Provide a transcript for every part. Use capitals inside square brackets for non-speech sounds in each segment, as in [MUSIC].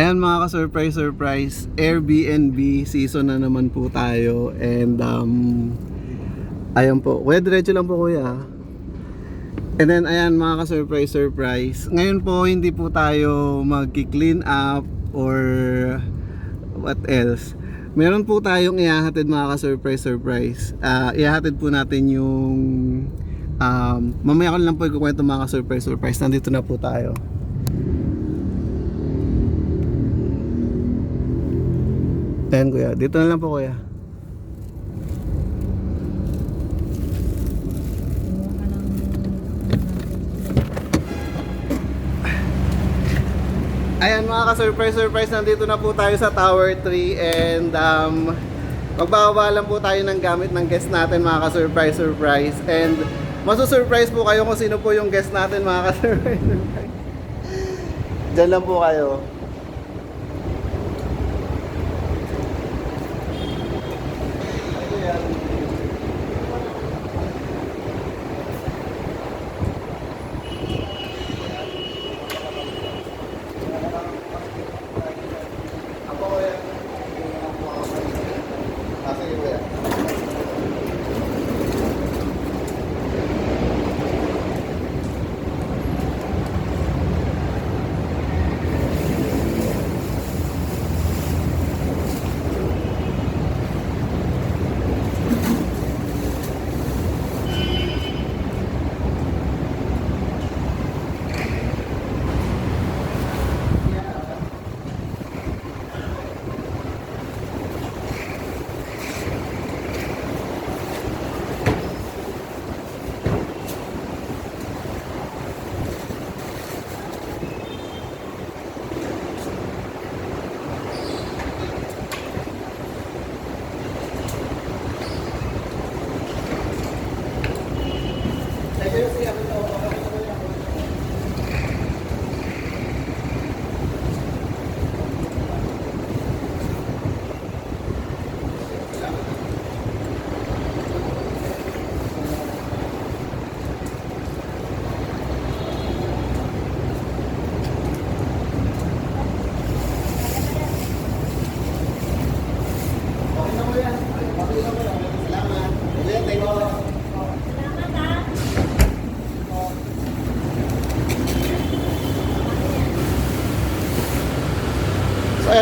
Ayan mga ka-surprise, surprise, Airbnb season na naman po tayo and um, ayan po, kuya diretso lang po kuya. And then ayan mga ka-surprise, surprise, ngayon po hindi po tayo magki-clean up or what else. Meron po tayong ihahatid mga ka-surprise, surprise. Ah, ihahatid po natin yung um, mamaya ko lang po ikukwento mga ka-surprise, surprise. Nandito na po tayo. Ayan kuya, dito na lang po kuya. Ayan mga ka-surprise, surprise, nandito na po tayo sa Tower 3 and um, magbababa lang po tayo ng gamit ng guest natin mga ka-surprise, surprise and masusurprise po kayo kung sino po yung guest natin mga ka-surprise, [LAUGHS] surprise. Diyan lang po kayo.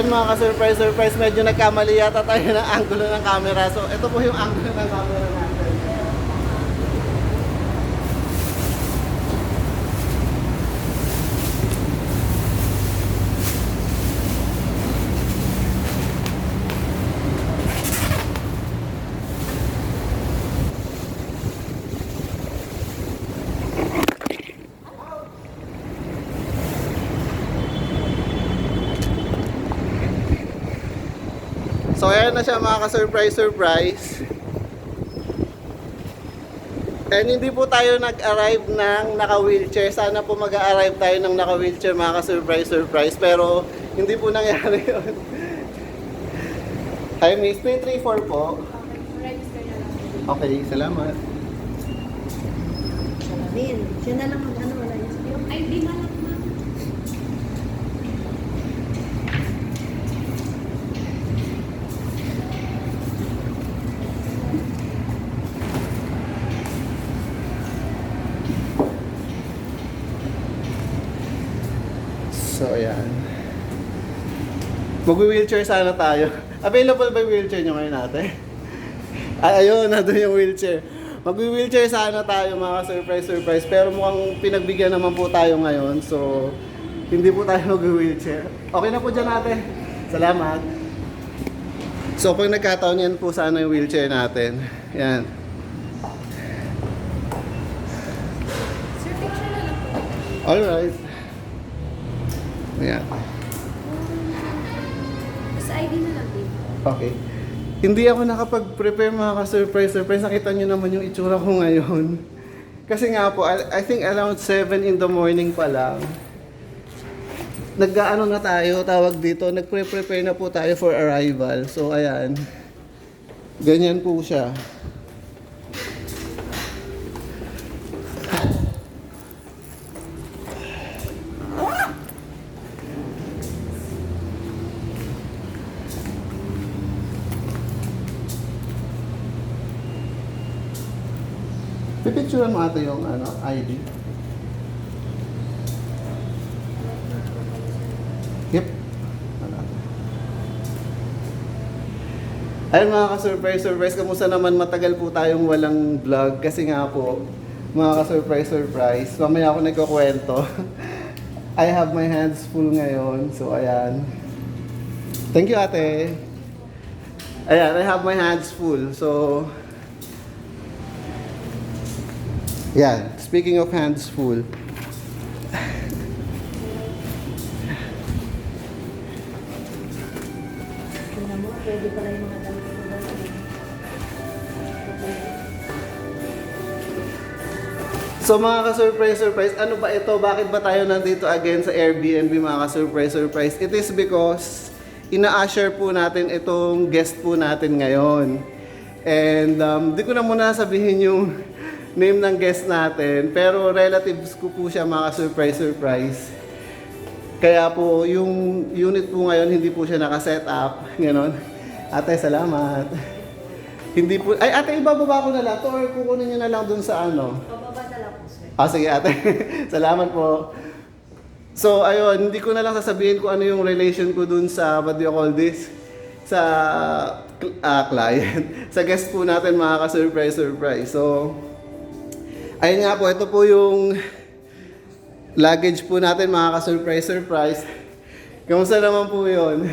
Mga ka-surprise, surprise, medyo nagkamali yata tayo ng angulo ng camera. So ito po yung angulo ng camera natin. Na siya mga ka-surprise, surprise. And hindi po tayo nag-arrive ng naka-wheelchair. Sana po mag-arrive tayo ng naka-wheelchair mga ka-surprise, surprise. Pero hindi po nangyari [LAUGHS] yun. Hi Miss, 334 po. Register na lang. Okay, salamat. Din, siya na lang mag-ano, wala niya sa Yung ID na lang ma'am. So ayan. Mag-wheelchair sana tayo. [LAUGHS] Available ba yung wheelchair nyo ngayon ate? Ay, ayun, nandun yung wheelchair. Mag-wheelchair sana tayo mga surprise surprise pero mukhang pinagbigyan naman po tayo ngayon so hindi po tayo [LAUGHS] mag-wheelchair. Okay na po dyan ate. Salamat. So pag nagkataon yan po sana yung wheelchair natin. Yan. Sir, picture na. Alright. Yan. Na lang din. Okay. Hindi ako nakapag-prepare mga ka-surprise surprise. Nakita nyo naman yung itsura ko ngayon. Kasi nga po, I, I think around 7 in the morning pa lang. Nag-ano na tayo, tawag dito, nagpre-prepare na po tayo for arrival. So ayan. Ganyan po siya. Pipicturean mo ata yung ano, ID. Yep. Ayun mga ka-surprise, surprise, kamusta naman matagal po tayong walang vlog kasi nga po, mga ka-surprise, surprise, mamaya ako nagkukwento. [LAUGHS] I have my hands full ngayon, so ayan. Thank you ate. Ayan, I have my hands full, so... Yan, speaking of hands full, pwede pala yung mga damit ko doon. So mga ka-surprise, surprise, ano ba ito? Bakit ba tayo nandito again sa Airbnb mga ka-surprise, surprise? It is because ina-assure po natin itong guest po natin ngayon. And um, di ko na muna sabihin yung name ng guest natin, pero relatives ko po siya mga ka-surprise, surprise. Kaya po, yung unit po ngayon, hindi po siya nakaset up. [LAUGHS] Ganon. Ate, salamat. Hindi po, ay ate, ibababa ko na lang to or kukunin niyo na lang dun sa ano. Pababa na lang po, sir. Ah, sige ate. [LAUGHS] Salamat po. So, ayun, hindi ko na lang sasabihin kung ano yung relation ko dun sa, what do you call this? Sa ah, client. [LAUGHS] sa guest po natin, mga ka-surprise, surprise. So, ayun nga po, ito po yung luggage po natin, mga ka-surprise, surprise. Kamusta naman po yun?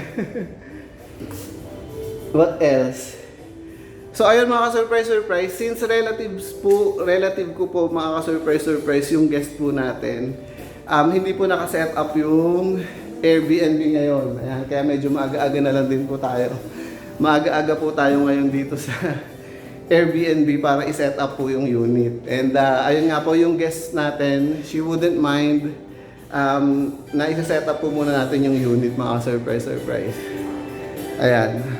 [LAUGHS] What else? So ayun mga ka-surprise surprise, since relatives po, relative ko po mga ka-surprise surprise yung guest po natin, um, hindi po nakaset up yung Airbnb ngayon. Ayan, kaya medyo maaga-aga na lang din po tayo. Maaga-aga po tayo ngayon dito sa Airbnb para i-set up po yung unit. And uh, ayun nga po yung guest natin, she wouldn't mind um, na isa-set up po muna natin yung unit mga ka-surprise surprise. Ayan.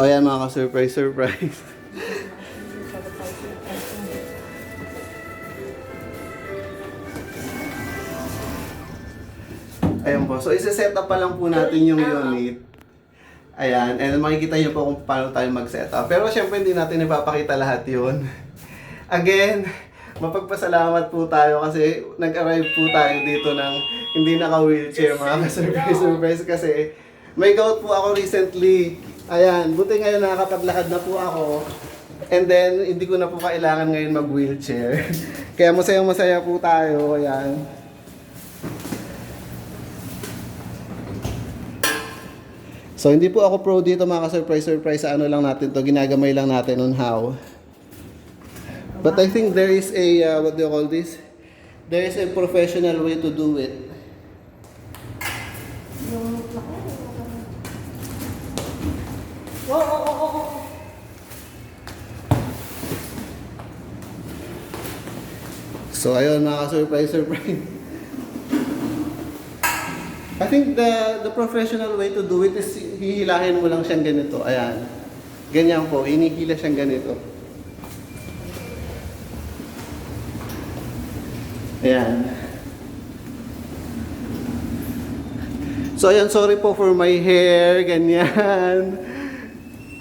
So ayan mga ka-surprise, surprise. [LAUGHS] Ayan po. So, isa-set up pa lang po natin yung unit. Ayan. And makikita nyo po kung paano tayo mag-set up. Pero syempre, hindi natin ipapakita lahat yun. [LAUGHS] Again, mapagpasalamat po tayo kasi nag-arrive po tayo dito ng hindi naka-wheelchair mga ka-surprise [LAUGHS] surprise kasi may gout po ako recently. Ayan, buti ngayon nakakapaglakad na po ako. And then, hindi ko na po kailangan ngayon mag-wheelchair. [LAUGHS] Kaya masayang masaya po tayo. Ayan. So hindi po ako pro dito mga ka-surprise surprise sa ano lang natin to ginagamay lang natin on how. But I think there is a uh, what do you call this? There is a professional way to do it. So ayun mga ka-surprise surprise. I think the the professional way to do it is hihilahin mo lang siyang ganito. Ayan. Ganyan po, hinihila siyang ganito. Ayan. So ayan, sorry po for my hair, ganyan.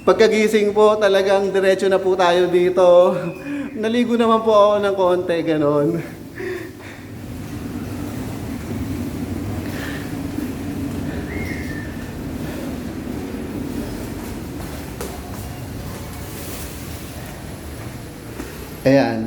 Pagkagising po, talagang diretso na po tayo dito. Naligo naman po ako ng konti, ganon. Ayan.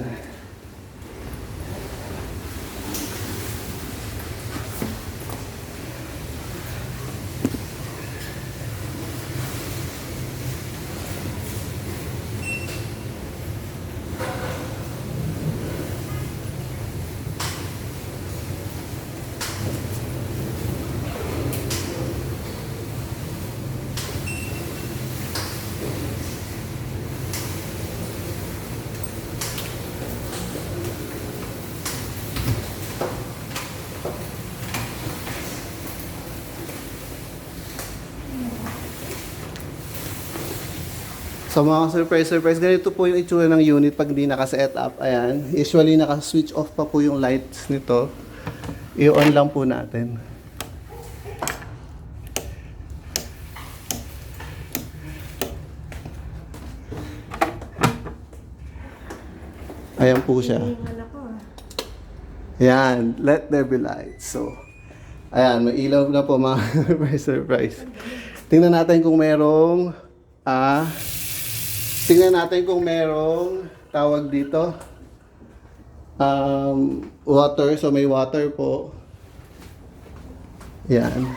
So mga surprise surprise, ganito po yung itsura ng unit pag hindi naka-set up. Ayan, usually naka-switch off pa po yung lights nito. I-on lang po natin. Ayan po siya. Hihingal ako ah. Yan, let there be light. So, ayan, may ilaw na po mga [LAUGHS] surprise, surprise. Tingnan natin kung merong, ah, tingnan natin kung merong tawag dito. Um, water, so may water po. Yan.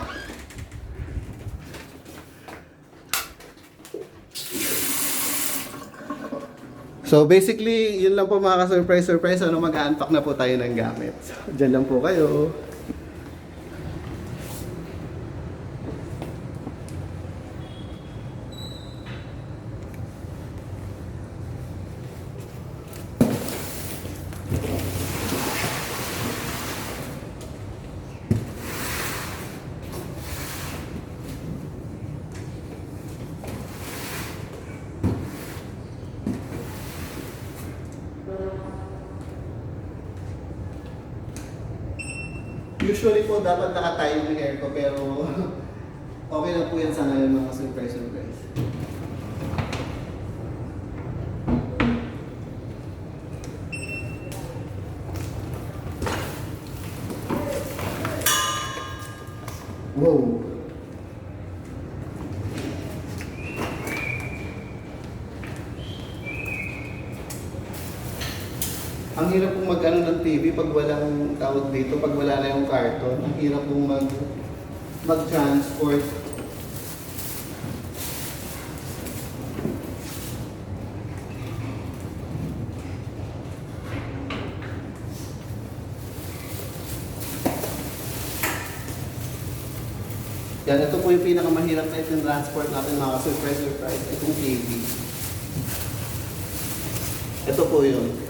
So basically, yun lang po mga ka-surprise surprise ano mag-unpack na po tayo ng gamit. So, dyan lang po kayo. Usually po dapat nakatayo yung hair ko pero [LAUGHS] okay lang po yan sa ngayon mga surprise surprise. Wow. Ang hirap pong mag-ano ng TV pag walang tawag dito, pag wala na yung carton. Ang hirap pong mag mag-transport. Yan, ito po yung pinakamahirap na itong transport natin mga surprise surprise, itong TV. Ito po yun.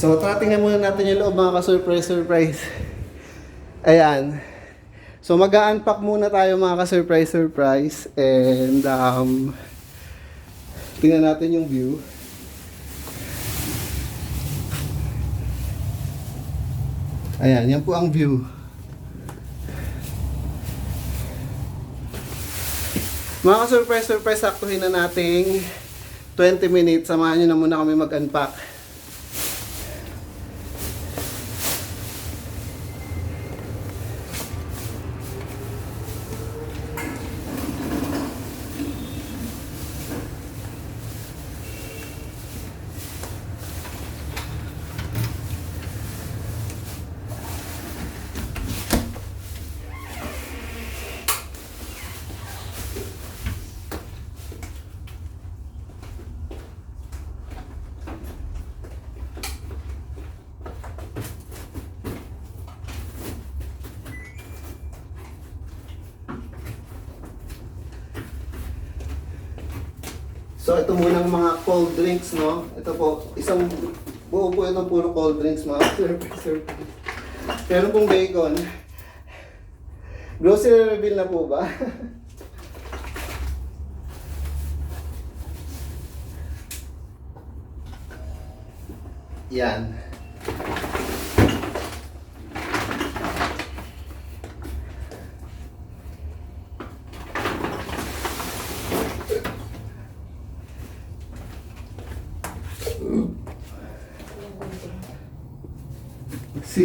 So, tara tingnan muna natin yung loob mga ka-surprise, surprise. Ayan. So, mag-unpack muna tayo mga ka-surprise, surprise. And, um, tingnan natin yung view. Ayan, yan po ang view. Mga ka-surprise, surprise, saktuhin na nating 20 minutes. Samahan nyo na muna kami mag-unpack. So ito muna ang mga cold drinks, no? Ito po, isang buo po itong puro cold drinks, mga [LAUGHS] surprise, surprise. Meron pong bacon. Grocery reveal na po ba? [LAUGHS] Yan.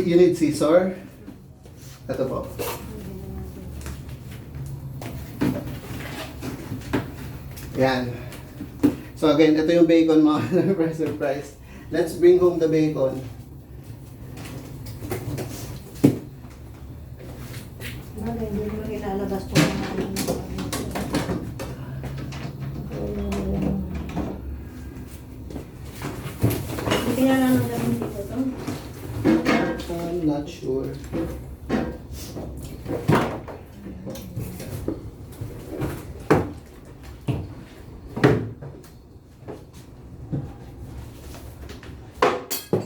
You need scissor? Ito po. Yan. So again, ito yung bacon mga [LAUGHS] surprise surprise. Let's bring home the bacon. Bagay, hindi mo ilalabas po ano. Hindi na lang ang gawin dito to. Not sure.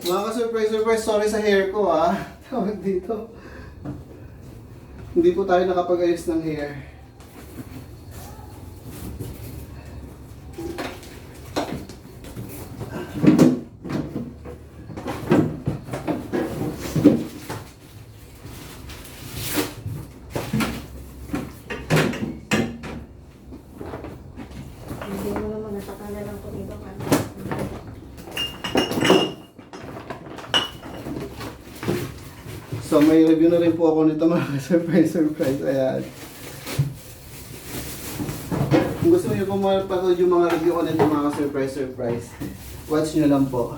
Mga ka-surprise, surprise, sorry sa hair ko ah. [LAUGHS] Tawag dito. Hindi po tayo nakapag-ayos ng hair. Hindi mo naman natakala lang kung ibang ano. So may review na rin po ako nito mga [LAUGHS] surprise surprise. Ayan. Kung gusto niyo po mapanood yung mga review ko nito mga surprise surprise, watch nyo lang po.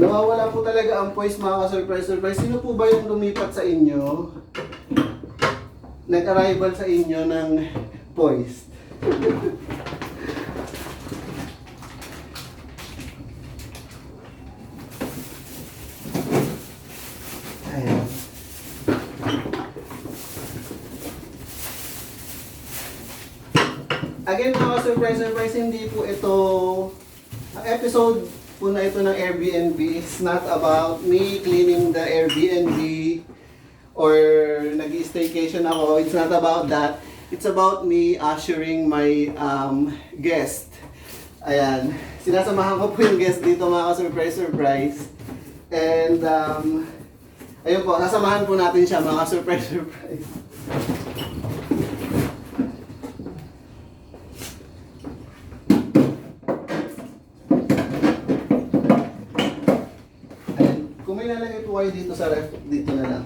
Nawawala po talaga ang voice mga ka-surprise surprise. Sino po ba yung lumipat sa inyo? Nag-arrival sa inyo ng voice? Ayan. Again mga surprise surprise, hindi po ito episode po ito ng Airbnb is not about me cleaning the Airbnb or nag staycation ako. It's not about that. It's about me ushering my um, guest. Ayan. Sinasamahan ko po yung guest dito mga ka-surprise surprise. And um, ayun po, sasamahan po natin siya mga [LAUGHS] surprise surprise. Ayan. Kung may lalagay po kayo dito sa ref, dito na lang.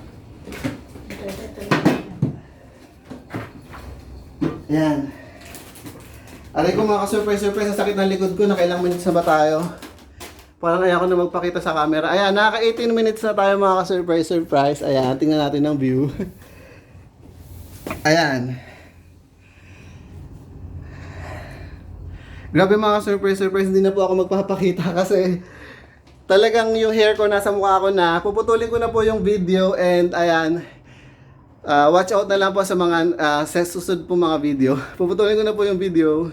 Ayan. Aray ko mga ka-surprise, surprise, ang sakit ng likod ko, nakailang minutes na ba tayo? Parang ayaw ko na magpakita sa camera. Ayan, naka 18 minutes na tayo mga ka-surprise, surprise. Ayan, tingnan natin ang view. [LAUGHS] Ayan. Grabe mga surprise, surprise, hindi na po ako magpapakita [LAUGHS] kasi talagang yung hair ko nasa mukha ko na. Puputulin ko na po yung video and ayan, Ah, watch out na lang po sa mga sa susunod po mga video. [LAUGHS] Puputulin ko na po yung video.